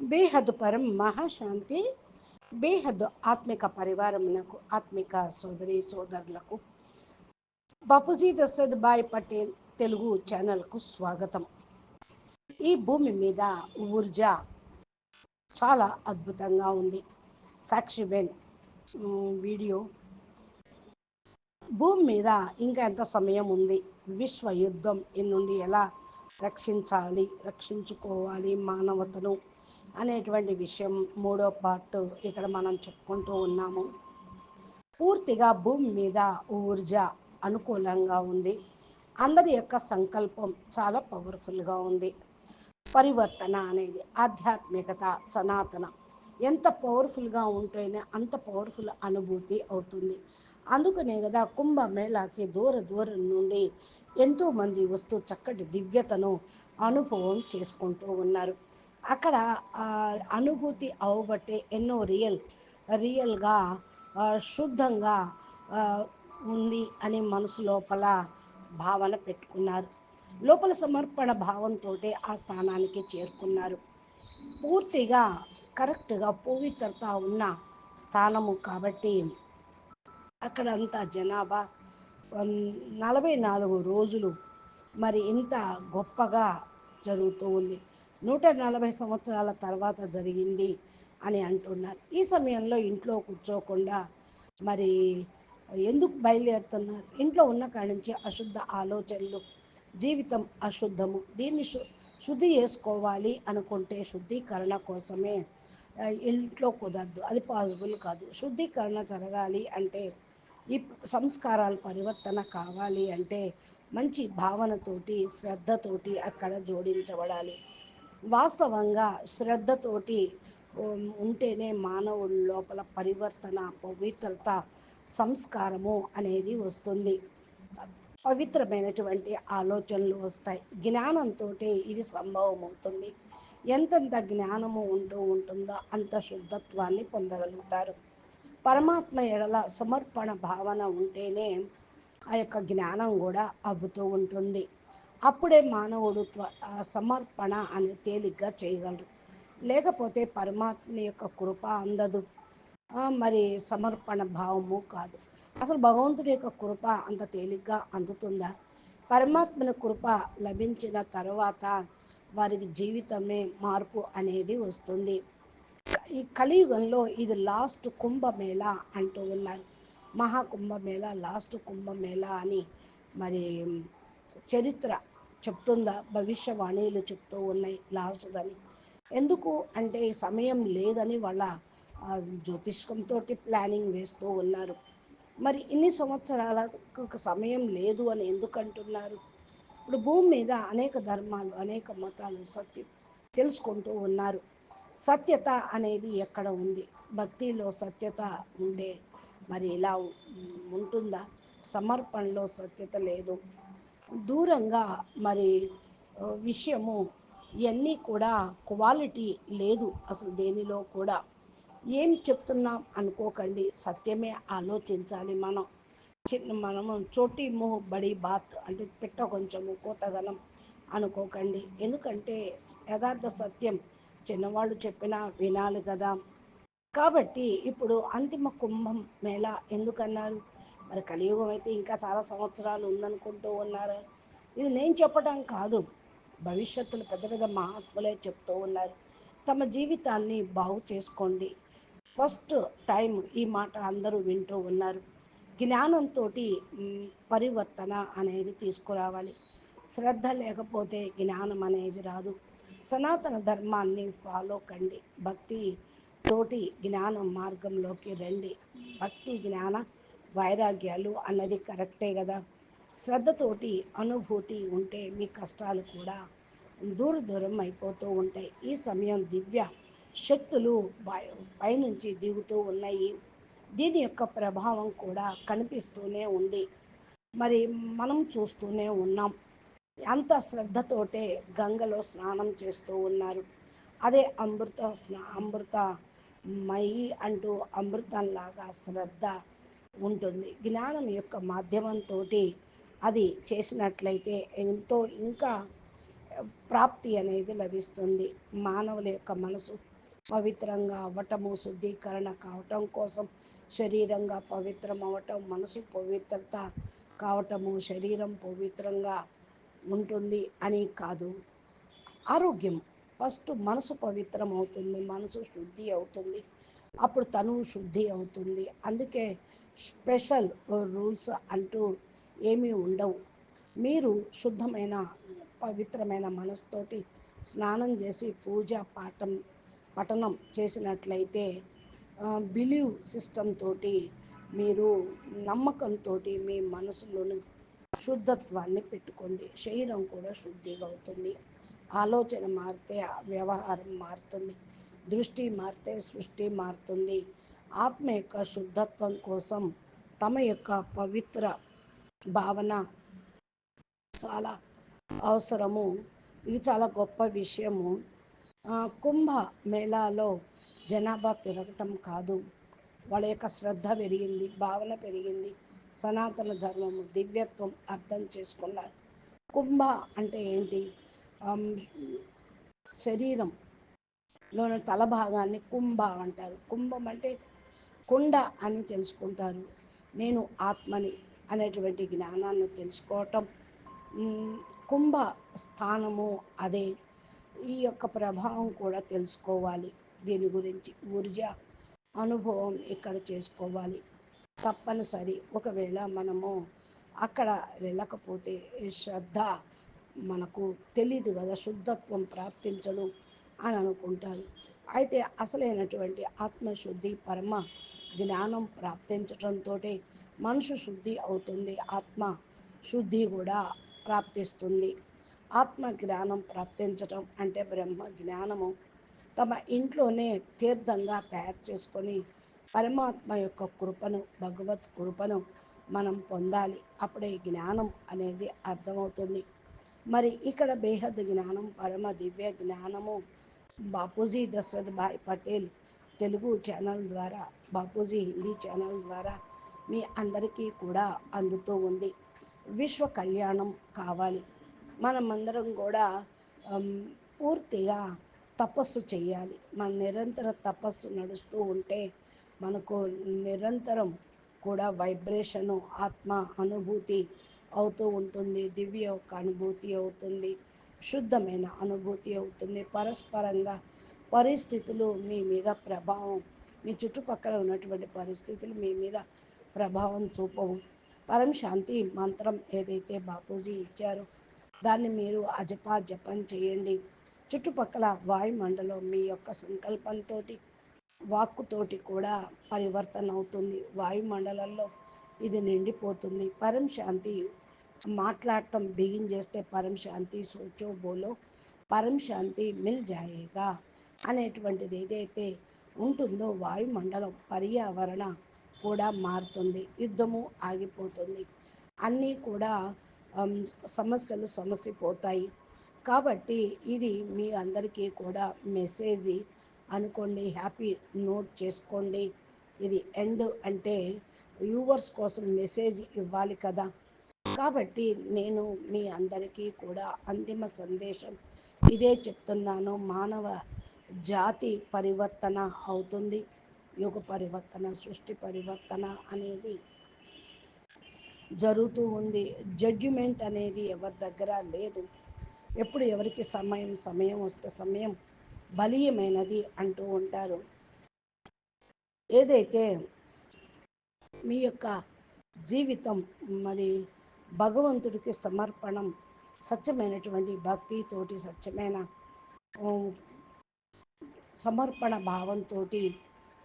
బేహద్ పరం మహాశాంతి బేహద్ ఆత్మిక పరివారమునకు ఆత్మిక సోదరి సోదరులకు. బాపూజీ దశరథ్ భాయ్ పటేల్ తెలుగు ఛానల్కు స్వాగతం. ఈ భూమి మీద ఊర్జా చాలా అద్భుతంగా ఉంది. సాక్షిబెన్ వీడియో. భూమి మీద ఇంకా ఎంత సమయం ఉంది? విశ్వ యుద్ధం నుండి ఎలా రక్షించాలి రక్షించుకోవాలి మానవతను అనేటువంటి విషయం మూడో పార్ట్ ఇక్కడ మనం చెప్పుకుంటూ ఉన్నాము. పూర్తిగా భూమి మీద ఊర్జ అనుకూలంగా ఉంది. అందరి యొక్క సంకల్పం చాలా పవర్ఫుల్గా ఉంది. పరివర్తన అనేది ఆధ్యాత్మికత సనాతన ఎంత పవర్ఫుల్గా ఉంటేనే అంత పవర్ఫుల్ అనుభూతి అవుతుంది. అందుకనే కదా కుంభమేళాకి దూర దూరం నుండి ఎంతోమంది వస్తూ చక్కటి దివ్యతను అనుభవం చేసుకుంటూ ఉన్నారు. అక్కడ అనుభూతి అవబట్టే ఎన్నో రియల్ రియల్గా శుద్ధంగా ఉంది అని మనసు లోపల భావన పెట్టుకున్నారు. లోపల సమర్పణ భావంతో ఆ స్థానానికి చేరుకున్నారు. పూర్తిగా కరెక్ట్గా పవిత్రత ఉన్న స్థానము కాబట్టి అక్కడంతా జనాభా నలభై నాలుగు రోజులు మరి ఇంత గొప్పగా జరుగుతూ ఉంది. నూట నలభై సంవత్సరాల తర్వాత జరిగింది అని అంటున్నారు. ఈ సమయంలో ఇంట్లో కూర్చోకుండా మరి ఎందుకు బయలుదేరుతున్నారు? ఇంట్లో ఉన్న కాడి నుంచి అశుద్ధ ఆలోచనలు జీవితం అశుద్ధము దీన్ని శు శుద్ధి చేసుకోవాలి అనుకుంటే శుద్ధీకరణ కోసమే ఇంట్లో కుదరదు. అది పాసిబుల్ కాదు. శుద్ధీకరణ జరగాలి అంటే ఈ సంస్కారాలు పరివర్తన కావాలి అంటే మంచి భావనతోటి శ్రద్ధతోటి అక్కడ జోడించబడాలి. వాస్తవంగా శ్రద్ధతోటి ఉంటేనే మానవుల లోపల పరివర్తన పవిత్రత సంస్కారము అనేది వస్తుంది. పవిత్రమైనటువంటి ఆలోచనలు వస్తాయి. జ్ఞానంతో ఇది సంభవం అవుతుంది ఎంతెంత జ్ఞానము ఉంటూ ఉంటుందో అంత శుద్ధత్వాన్ని పొందగలుగుతారు. పరమాత్మ ఎడల సమర్పణ భావన ఉంటేనే ఆ యొక్క జ్ఞానం కూడా అబ్బుతూ ఉంటుంది. అప్పుడే మానవుడు సమర్పణ అని తేలిగ్గా చేయగలరు లేకపోతే పరమాత్మ యొక్క కృప అందదు. మరి సమర్పణ భావము కాదు. అసలు భగవంతుడి యొక్క కృప అంత తేలిగ్గా అందుతుందా? పరమాత్మన కృప లభించిన తర్వాత వారికి జీవితమే మార్పు అనేది వస్తుంది. ఈ కలియుగంలో ఇది లాస్ట్ కుంభమేళ అంటూ ఉన్నారు. మహాకుంభమేళ లాస్ట్ కుంభమేళ అని మరి చరిత్ర చెప్తుందా? భవిష్యవాణిలు చెప్తూ ఉన్నాయి లాస్ట్దని. ఎందుకు అంటే సమయం లేదని వాళ్ళ జ్యోతిష్కంతో ప్లానింగ్ వేస్తూ ఉన్నారు. మరి ఇన్ని సంవత్సరాలకు సమయం లేదు అని ఎందుకు అంటున్నారు ఇప్పుడు భూమి మీద అనేక ధర్మాలు అనేక మతాలు సత్యం తెలుసుకుంటూ ఉన్నారు. సత్యత అనేది ఎక్కడ ఉంది? భక్తిలో సత్యత ఉండే మరి ఇలా ఉంటుందా? సమర్పణలో సత్యత లేదు. దూరంగా మరి విషయము ఇవన్నీ కూడా క్వాలిటీ లేదు అసలు దేనిలో కూడా. ఏం చెప్తున్నాం అనుకోకండి. సత్యమే ఆలోచించాలి మనం. చిన్న మనము చోటి మోహ బడి బాత్ అంటే పెట్ట కొంచెము కోతగలం అనుకోకండి. ఎందుకంటే యథార్థ సత్యం చిన్నవాళ్ళు చెప్పినా వినాలి కదా. కాబట్టి ఇప్పుడు అంతిమ కుంభం మేళ ఎందుకన్నారు? మరి కలియుగం అయితే ఇంకా చాలా సంవత్సరాలు ఉందనుకుంటూ ఉన్నారు? ఇది నేను చెప్పడం కాదు. భవిష్యత్తులో పెద్ద పెద్ద మహాత్ములే చెప్తూ ఉన్నారు. తమ జీవితాన్ని బాగు చేసుకోండి. ఫస్ట్ టైం ఈ మాట అందరూ వింటూ ఉన్నారు. జ్ఞానంతో పరివర్తన అనేది తీసుకురావాలి. శ్రద్ధ లేకపోతే జ్ఞానం అనేది రాదు. సనాతన ధర్మాన్ని ఫాలో కండి. భక్తి తోటి జ్ఞానం మార్గంలోకి రండి. భక్తి జ్ఞాన వైరాగ్యాలు అన్నది కరెక్టే కదా. శ్రద్ధతోటి అనుభూతి ఉంటే మీ కష్టాలు కూడా దూర దూరం అయిపోతూ ఉంటాయి. ఈ సమయం దివ్య శక్తులు పైనుంచి దిగుతూ ఉన్నాయి. దీని యొక్క ప్రభావం కూడా కనిపిస్తూనే ఉంది. మరి మనం చూస్తూనే ఉన్నాం. అంత శ్రద్ధతోటే గంగలో స్నానం చేస్తూ ఉన్నారు. అదే అమృత స్నా అమృత మయి అంటూ అమృతంలాగా శ్రద్ధ ఉంటుంది. జ్ఞానం యొక్క మాధ్యమంతో అది చేసినట్లయితే ఎంతో ఇంకా ప్రాప్తి అనేది లభిస్తుంది. మానవుల యొక్క మనసు పవిత్రంగా అవ్వటము శుద్ధీకరణ కావటం కోసం శరీరంగా పవిత్రం అవ్వటం మనసు పవిత్రత కావటము శరీరం పవిత్రంగా ఉంటుంది అని కాదు. ఆరోగ్యం ఫస్ట్ మనసు పవిత్రం అవుతుంది మనసు శుద్ధి అవుతుంది. అప్పుడు తనువు శుద్ధి అవుతుంది. అందుకే స్పెషల్ రూల్స్ అంటూ ఏమీ ఉండవు. మీరు శుద్ధమైన పవిత్రమైన మనసుతోటి స్నానం చేసి పూజ పాఠం పఠనం చేసినట్లయితే బిలీవ్ సిస్టమ్ తోటి మీరు నమ్మకంతో మీ మనసులోని శుద్ధత్వాన్ని పెట్టుకోండి శరీరం కూడా శుద్ధిగా అవుతుంది ఆలోచన మారితే వ్యవహారం మారుతుంది. దృష్టి మారితే సృష్టి మారుతుంది. ఆత్మ యొక్క శుద్ధత్వం కోసం తమ యొక్క పవిత్ర భావన చాలా అవసరము. ఇది చాలా గొప్ప విషయము. కుంభ మేళాలో జనాభా పెరగటం కాదు. వాళ్ళ యొక్క శ్రద్ధ పెరిగింది భావన పెరిగింది. సనాతన ధర్మము దివ్యత్వం అర్థం చేసుకున్నారు. కుంభ అంటే ఏంటి? శరీరం లోని తల భాగాన్ని కుంభ అంటారు. కుంభం అంటే కుండ అని తెలుసుకుంటారు. నేను ఆత్మని అనేటువంటి జ్ఞానాన్ని తెలుసుకోవటం కుంభ స్థానము అదే. ఈ యొక్క ప్రభావం కూడా తెలుసుకోవాలి. దీని గురించి ఊర్జ అనుభవం ఇక్కడ చేసుకోవాలి. తప్పనిసరి. ఒకవేళ మనము అక్కడ వెళ్ళకపోతే శ్రద్ధ మనకు తెలీదు కదా శుద్ధత్వం ప్రాప్తించదు అని అనుకుంటారు. అయితే అసలైనటువంటి ఆత్మశుద్ధి పరమ జ్ఞానం ప్రాప్తించటంతో మనసు శుద్ధి అవుతుంది ఆత్మ శుద్ధి కూడా ప్రాప్తిస్తుంది. ఆత్మ జ్ఞానం ప్రాప్తించటం అంటే బ్రహ్మ జ్ఞానము. తమ ఇంట్లోనే తీర్థంగా తయారు చేసుకొని పరమాత్మ యొక్క కృపను భగవత్ కృపను మనం పొందాలి. అప్పుడే జ్ఞానం అనేది అర్థమవుతుంది. మరి ఇక్కడ బేహద్ జ్ఞానం పరమ దివ్య జ్ఞానము బాపూజీ దశరథ్ భాయ్ పటేల్ తెలుగు ఛానల్ ద్వారా బాపూజీ హిందీ ఛానల్ ద్వారా మీ అందరికీ కూడా అందుతూ ఉంది. విశ్వ కళ్యాణం కావాలి. మనమందరం కూడా పూర్తిగా తపస్సు చేయాలి. మన నిరంతర తపస్సు నడుస్తూ ఉంటే మనకు నిరంతరం కూడా వైబ్రేషను ఆత్మ అనుభూతి అవుతూ ఉంటుంది. దివ్య యొక్క అనుభూతి అవుతుంది. శుద్ధమైన అనుభూతి అవుతుంది. పరస్పరంగా పరిస్థితులు మీ మీద ప్రభావం మీ చుట్టుపక్కల ఉన్నటువంటి పరిస్థితులు మీ మీద ప్రభావం చూపవు. పరం శాంతి మంత్రం ఏదైతే బాపూజీ ఇచ్చారో దాన్ని మీరు అజపా జపం చేయండి. చుట్టుపక్కల వాయుమండలం మీ యొక్క సంకల్పంతో వాక్కుతోటి కూడా పరివర్తన అవుతుంది వాయుమండలంలో ఇది నిండిపోతుంది. పరం శాంతి మాట్లాడటం బిగిన్ చేస్తే పరం శాంతి సోచో బోలో పరం శాంతి మిల్ జాయేగా అనేటువంటిది ఏదైతే ఉంటుందో వాయుమండలం పర్యావరణ కూడా మారుతుంది. యుద్ధము ఆగిపోతుంది. అన్నీ కూడా సమస్యలు సమసిపోతాయి. కాబట్టి ఇది మీ అందరికీ కూడా మెసేజ్ అనుకోండి హ్యాపీ నోట్ చేసుకోండి. ఇది ఎండ్ అంటే వ్యూవర్స్ కోసం మెసేజ్ ఇవ్వాలి కదా. కాబట్టి నేను మీ అందరికీ కూడా అంతిమ సందేశం ఇదే చెప్తున్నాను. మానవ జాతి పరివర్తన అవుతుంది. యుగ పరివర్తన సృష్టి పరివర్తన అనేది జరుగుతూ ఉంది. జడ్జిమెంట్ అనేది ఎవరి దగ్గర లేదు. ఎప్పుడు ఎవరికి సమయం సమయం వస్తే సమయం బలీయమైనది అంటూ ఉంటారు. ఏదైతే మీ యొక్క జీవితం మరి భగవంతుడికి సమర్పణం సత్యమైనటువంటి భక్తితోటి సత్యమైన సమర్పణ భావంతో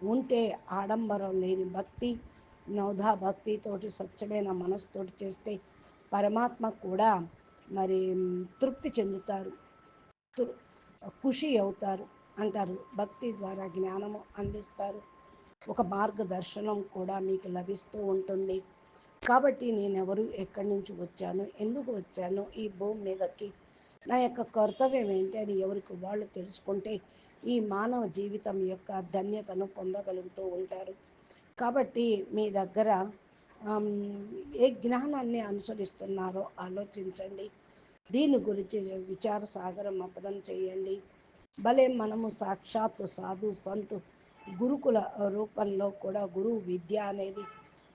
ఉంటే ఆడంబరం లేని భక్తి నవధా భక్తితోటి స్వచ్ఛమైన మనసుతోటి చేస్తే పరమాత్మ కూడా మరి తృప్తి చెందుతారు. ఖుషి అవుతారు అంటారు. భక్తి ద్వారా జ్ఞానము అందిస్తారు. ఒక మార్గదర్శనం కూడా మీకు లభిస్తూ ఉంటుంది. కాబట్టి నేను ఎవరు ఎక్కడి నుంచి వచ్చాను ఎందుకు వచ్చాను ఈ భూమి మీదకి నా యొక్క కర్తవ్యం ఏంటి అని ఎవరికి వాళ్ళు తెలుసుకుంటే ఈ మానవ జీవితం యొక్క ధన్యతను పొందగలుగుతూ ఉంటారు. కాబట్టి మీ దగ్గర ఏ జ్ఞానాన్ని అనుసరిస్తున్నారో ఆలోచించండి. దీని గురించి విచార సాగరం మతనం చేయండి. భలే మనము సాక్షాత్తు సాధు సంతు గురుకుల రూపంలో కూడా గురువు విద్య అనేది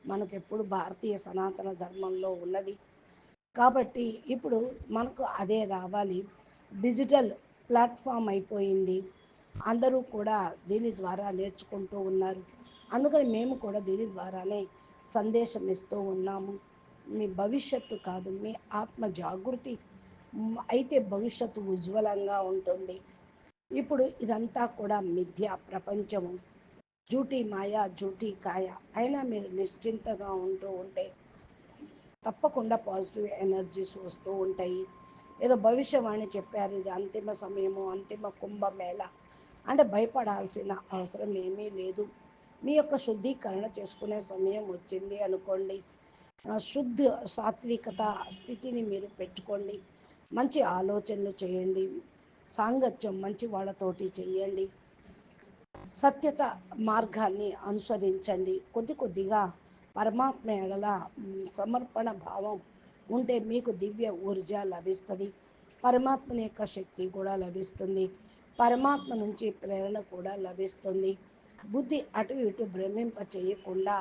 మనకెప్పుడు భారతీయ సనాతన ధర్మంలో ఉన్నది. కాబట్టి ఇప్పుడు మనకు అదే రావాలి. డిజిటల్ ప్లాట్ఫామ్ అయిపోయింది. అందరూ కూడా దీని ద్వారా నేర్చుకుంటూ ఉన్నారు. అందుకని మేము కూడా దీని ద్వారానే సందేశం ఇస్తూ ఉన్నాము. మీ భవిష్యత్తు కాదు మీ ఆత్మ జాగృతి అయితే భవిష్యత్తు ఉజ్వలంగా ఉంటుంది. ఇప్పుడు ఇదంతా కూడా మిథ్య ప్రపంచము. జూటీ మాయ జూటీ కాయ. అయినా మీరు నిశ్చింతగా ఉంటూ ఉంటే తప్పకుండా పాజిటివ్ ఎనర్జీస్ వస్తూ ఉంటాయి. ఏదో భవిష్యవాణి చెప్పారు ఇది అంతిమ సమయము అంతిమ కుంభమేళ. అంటే భయపడాల్సిన అవసరం ఏమీ లేదు. మీ యొక్క శుద్ధీకరణ చేసుకునే సమయం వచ్చింది అనుకోండి. శుద్ధ సాత్వికత స్థితిని మీరు పెట్టుకోండి. మంచి ఆలోచనలు చేయండి. సాంగత్యం మంచి వాళ్ళతోటి చేయండి. సత్యత మార్గాన్ని అనుసరించండి. కొద్ది కొద్దిగా పరమాత్మ ఎడల సమర్పణ భావం ఉంటే మీకు దివ్య ఊర్జ లభిస్తుంది. పరమాత్మని యొక్క శక్తి కూడా లభిస్తుంది. పరమాత్మ నుంచి ప్రేరణ కూడా లభిస్తుంది. బుద్ధి అటు ఇటు భ్రమింప చేయకుండా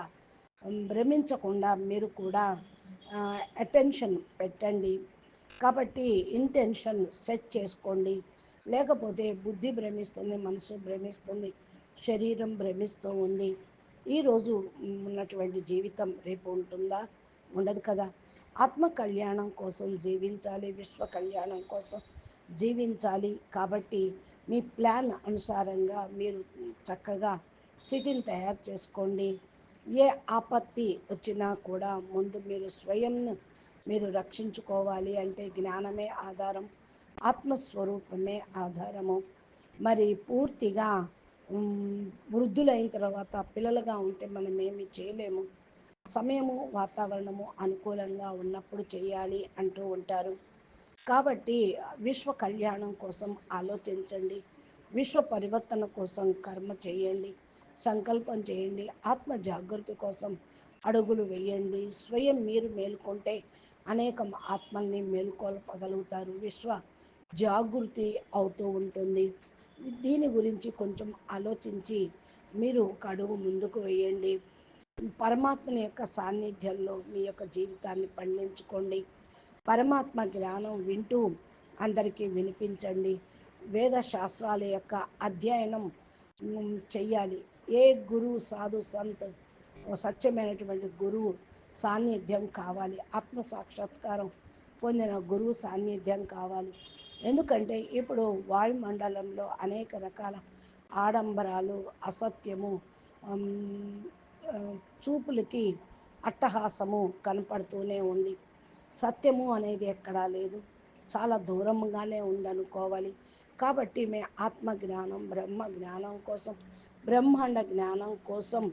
భ్రమించకుండా మీరు కూడా అటెన్షన్ పెట్టండి. కాబట్టి ఇంటెన్షన్ సెట్ చేసుకోండి. లేకపోతే బుద్ధి భ్రమిస్తుంది మనసు భ్రమిస్తుంది శరీరం భ్రమిస్తూ ఉంది. ఈరోజు ఉన్నటువంటి జీవితం రేపు ఉంటుందా? ఉండదు కదా. ఆత్మ కళ్యాణం కోసం జీవించాలి విశ్వ కళ్యాణం కోసం జీవించాలి. కాబట్టి మీ ప్లాన్ అనుసారంగా మీరు చక్కగా స్థితిని తయారు చేసుకోండి. ఏ ఆపత్తి వచ్చినా కూడా ముందు మీరు స్వయంను మీరు రక్షించుకోవాలి అంటే జ్ఞానమే ఆధారం ఆత్మస్వరూపమే ఆధారము. మరి పూర్తిగా వృద్ధులైన తర్వాత పిల్లలుగా ఉంటే మనం ఏమి చేయలేము. సమయము వాతావరణము అనుకూలంగా ఉన్నప్పుడు చేయాలి అంటూ ఉంటారు. కాబట్టి విశ్వ కళ్యాణం కోసం ఆలోచించండి. విశ్వ పరివర్తన కోసం కర్మ చేయండి. సంకల్పం చేయండి. ఆత్మ జాగృతి కోసం అడుగులు వేయండి. స్వయం మీరు మేల్కొంటే అనేక ఆత్మల్ని మేలుకొల్పగలుగుతారు. విశ్వ జాగృతి అవుతూ ఉంటుంది. దీని గురించి కొంచెం ఆలోచించి మీరు ఒక అడుగు ముందుకు వేయండి. పరమాత్మని యొక్క సాన్నిధ్యంలో మీ యొక్క జీవితాన్ని పండించుకోండి. పరమాత్మ జ్ఞానం వింటూ అందరికీ వినిపించండి. వేద శాస్త్రాల యొక్క అధ్యయనం చెయ్యాలి. ఏ గురువు సాధు సంత్ సత్యమైనటువంటి గురువు సాన్నిధ్యం కావాలి. ఆత్మ సాక్షాత్కారం పొందిన గురువు సాన్నిధ్యం కావాలి. ఎందుకంటే ఇప్పుడు వాయుమండలంలో అనేక రకాల ఆడంబరాలు అసత్యము చూపులకి అట్టహాసము కనపడుతూనే ఉంది. సత్యము అనేది ఎక్కడా లేదు. చాలా దూరంగానే ఉందనుకోవాలి. కాబట్టి మే ఆత్మ జ్ఞానం బ్రహ్మ జ్ఞానం కోసం బ్రహ్మాండ జ్ఞానం కోసం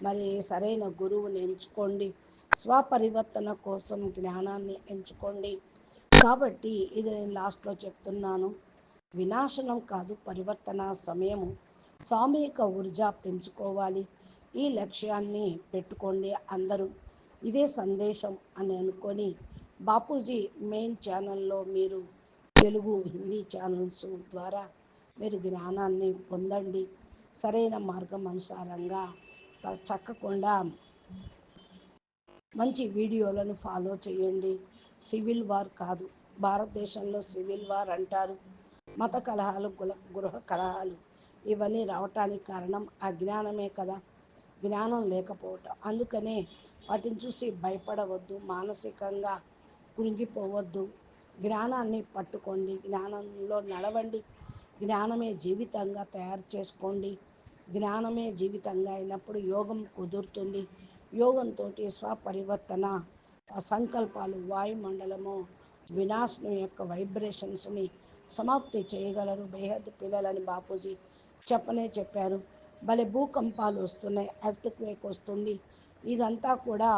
మరి సరైన గురువుని ఎంచుకోండి. స్వపరివర్తన కోసం జ్ఞానాన్ని ఎంచుకోండి. కాబట్టి ఇది నేను లాస్ట్లో చెప్తున్నాను. వినాశనం కాదు పరివర్తన సమయము. సామూహిక ఊర్జా పెంచుకోవాలి. ఈ లక్ష్యాన్ని పెట్టుకోండి అందరూ. ఇదే సందేశం అని అనుకొని బాపూజీ మెయిన్ ఛానల్లో మీరు తెలుగు హిందీ ఛానల్స్ ద్వారా మీరు జ్ఞానాన్ని పొందండి. సరైన మార్గం అనుసారంగా చక్కకుండా మంచి వీడియోలను ఫాలో చేయండి. సివిల్ వార్ కాదు భారతదేశంలో సివిల్ వార్ అంటారు. మత కలహాలు కుల గృహ కలహాలు ఇవన్నీ రావటానికి కారణం అజ్ఞానమే కదా. జ్ఞానం లేకపోవటం. అందుకనే వాటిని చూసి భయపడవద్దు మానసికంగా కృంగిపోవద్దు. జ్ఞానాన్ని పట్టుకోండి జ్ఞానంలో నడవండి. జ్ఞానమే జీవితంగా తయారు చేసుకోండి. జ్ఞానమే జీవితంగా అయినప్పుడు యోగం కుదురుతుంది. యోగంతో స్వపరివర్తన సంకల్పాలు వాయుమండలము వినాశనం యొక్క వైబ్రేషన్స్ని సమాప్తి చేయగలరు. బేహద్ పిల్లలని బాపూజీ చెప్పనే చెప్పారు. భలే భూకంపాలు వస్తున్నాయి ఎర్త్ క్వేక్ వస్తుంది. ఇదంతా కూడా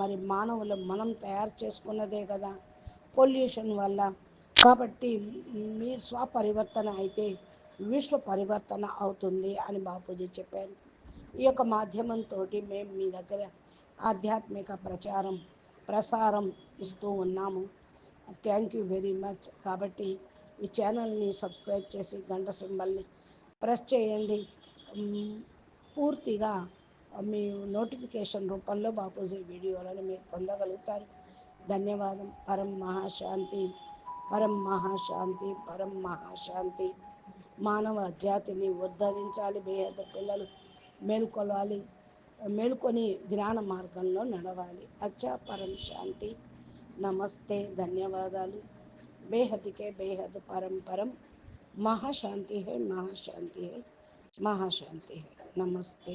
మరి మానవులు మనం తయారు చేసుకున్నదే కదా. పొల్యూషన్ వల్ల. కాబట్టి మీరు స్వపరివర్తన అయితే విశ్వ పరివర్తన అవుతుంది అని బాపూజీ చెప్పారు. ఈ యొక్క మాధ్యమంతో మేము మీ దగ్గర ఆధ్యాత్మిక ప్రచారం ప్రసారం ఇస్తూ ఉన్నాము. థ్యాంక్ యూ వెరీ మచ్ కాబట్టి ఈ ఛానల్ని సబ్స్క్రైబ్ చేసి గంట సింబల్ని ప్రెస్ చేయండి. పూర్తిగా మీ నోటిఫికేషన్ రూపంలో బాపూజీ వీడియోలను మీరు పొందగలుగుతారు. ధన్యవాదం. పరం మహాశాంతి పరం మహాశాంతి పరం మహాశాంతి. మానవ జాతిని ఉద్ధరించాలి బేహద పిల్లలు. మేల్కొలాలి మేల్కొని జ్ఞాన మార్గంలో నడవాలి అచ్చా పరం శాంతి నమస్తే ధన్యవాదాలు బేహద్కే బేహద్ పరం పరం महाशांति है महाशांति है महाशांति है नमस्ते